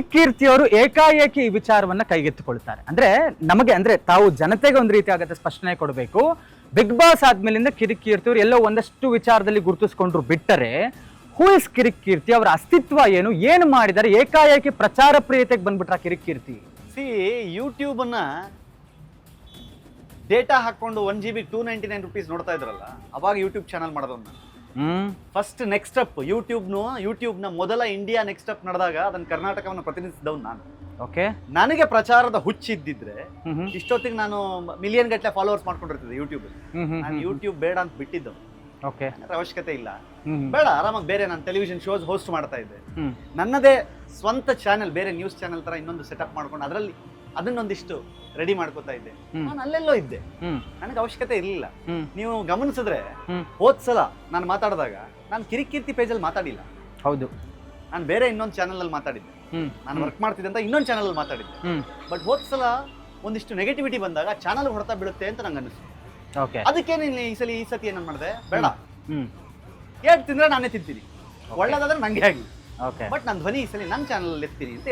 ಕಿರಿಕೀರ್ತಿ ಅವರು ಏಕಾಏಕಿ ಈ ವಿಚಾರವನ್ನ ಕೈಗೆತ್ತಿಕೊಳ್ತಾರೆ. ಅಂದ್ರೆ ನಮಗೆ ಅಂದ್ರೆ ತಾವು ಜನತೆಗೆ ಒಂದು ರೀತಿ ಆಗತ್ತೆ ಸ್ಪಷ್ಟನೆ ಕೊಡಬೇಕು. ಬಿಗ್ ಬಾಸ್ ಆದ್ಮೇಲಿಂದ ಕಿರಿಕೀರ್ತಿ ಅವರು ಎಲ್ಲೋ ಒಂದಷ್ಟು ವಿಚಾರದಲ್ಲಿ ಗುರುತಿಸ್ಕೊಂಡ್ರು ಬಿಟ್ಟರೆ ಹೂ ಇಸ್ ಕಿರಿಕೀರ್ತಿ? ಅವರ ಅಸ್ತಿತ್ವ ಏನು? ಏನು ಮಾಡಿದ್ದಾರೆ? ಏಕಾಏಕಿ ಪ್ರಚಾರ ಪ್ರಿಯತೆಗೆ ಬಂದ್ಬಿಟ್ರ ಕಿರಿಕೀರ್ತಿ? ಸಿ ಯೂಟ್ಯೂಬ್ ಅನ್ನ ಡೇಟಾ ಹಾಕೊಂಡು one G B two ninety nine rupees ನೋಡ್ತಾ ಇದ್ರಲ್ಲ, ಅವಾಗ ಯೂಟ್ಯೂಬ್ ಚಾನಲ್ ಮಾಡೋದನ್ನ ಫಸ್ಟ್ ನೆಕ್ಸ್ಟ್ ಅಪ್ ಯೂಟ್ಯೂಬ್ನು ಯೂಟ್ಯೂಬ್ನ ಮೊದಲ ಇಂಡಿಯಾ ನೆಕ್ಸ್ಟ್ ಅಪ್ ನಡೆದಾಗ ಅದನ್ನ ಕರ್ನಾಟಕವನ್ನು ಪ್ರತಿನಿಧಿಸಿದವನು ನಾನು. ಓಕೆ ನನಗೆ ಪ್ರಚಾರದ ಹುಚ್ಚಿದ್ದಿದ್ರೆ ಇಷ್ಟೊತ್ತಿಗೆ ನಾನು ಮಿಲಿಯನ್ ಗಟ್ಟಲೆ ಫಾಲೋವರ್ಸ್ ಮಾಡ್ಕೊಂಡಿರ್ತಿದ್ದೆ ಯೂಟ್ಯೂಬ್ ನಾನು ಯೂಟ್ಯೂಬ್ ಬೇಡ ಅಂತ ಬಿಟ್ಟಿದ್ದು ಓಕೆ ಅವಶ್ಯಕತೆ ಇಲ್ಲ. ಬೇಡ ಆರಾಮಾಗಿ ಬೇರೆ ನಾನು ಟೆಲಿವಿಷನ್ ಶೋಸ್ ಹೋಸ್ಟ್ ಮಾಡ್ತಾ ಇದ್ದೆ. ನನ್ನದೇ ಸ್ವಂತ ಚಾನೆಲ್ ಬೇರೆ ನ್ಯೂಸ್ ಚಾನೆಲ್ ತರ ಇನ್ನೊಂದು ಸೆಟಪ್ ಮಾಡ್ಕೊಂಡು ಅದರಲ್ಲಿ ಅದನ್ನೊಂದಿಷ್ಟು ರೆಡಿ ಮಾಡ್ಕೋತಾ ಇದ್ದೆ. ನಾನು ಅಲ್ಲೆಲ್ಲೋ ಇದ್ದೆ. ನನಗೆ ಅವಶ್ಯಕತೆ ಇರಲಿಲ್ಲ. ನೀವು ಗಮನಿಸಿದ್ರೆ ಹ್ಮ್. ಹೋದ್ ಸಲ ನಾನು ಮಾತಾಡಿದಾಗ ನಾನು ಕಿರಿಕೀರ್ತಿ ಪೇಜಲ್ಲಿ ಮಾತಾಡಿಲ್ಲ. ಹೌದು. ನಾನು ಬೇರೆ ಇನ್ನೊಂದು ಚಾನಲ್ ಅಲ್ಲಿ ಮಾತಾಡಿದ್ದೆ. ನಾನು ವರ್ಕ್ ಮಾಡ್ತಿದ್ದೆ ಅಂತ ಇನ್ನೊಂದು ಚಾನಲ್ ಅಲ್ಲಿ ಮಾತಾಡಿದ್ದೆ. ಬಟ್ ಹೋದ್ ಸಲ ಒಂದಿಷ್ಟು ನೆಗೆಟಿವಿಟಿ ಬಂದಾಗ ಚಾನಲ್ ಹೊಡೆತ ಬಿಡುತ್ತೆ ಅಂತ ನಂಗೆ ಅನಿಸ್ತು ಅದಕ್ಕೆ ನೀನು ಈ ಸಲ ಈ ಸತಿ ಏನ್ ಮಾಡಿದೆ? ಬೇಡ. ಹ್ಮ್. ಏಟ್ ತಿಂದ್ರೆ ನಾನೇ ತಿಂತೀನಿ. ಒಳ್ಳೇದಾದ್ರೆ ನಂಗೆ ಆಗಲಿ. ಬಟ್ ನನ್ನ ಧ್ವನಿ ಈ ಸಲ ನನ್ನ ಚಾನಲ್ ಎತ್ತೀನಿ ಅಂತ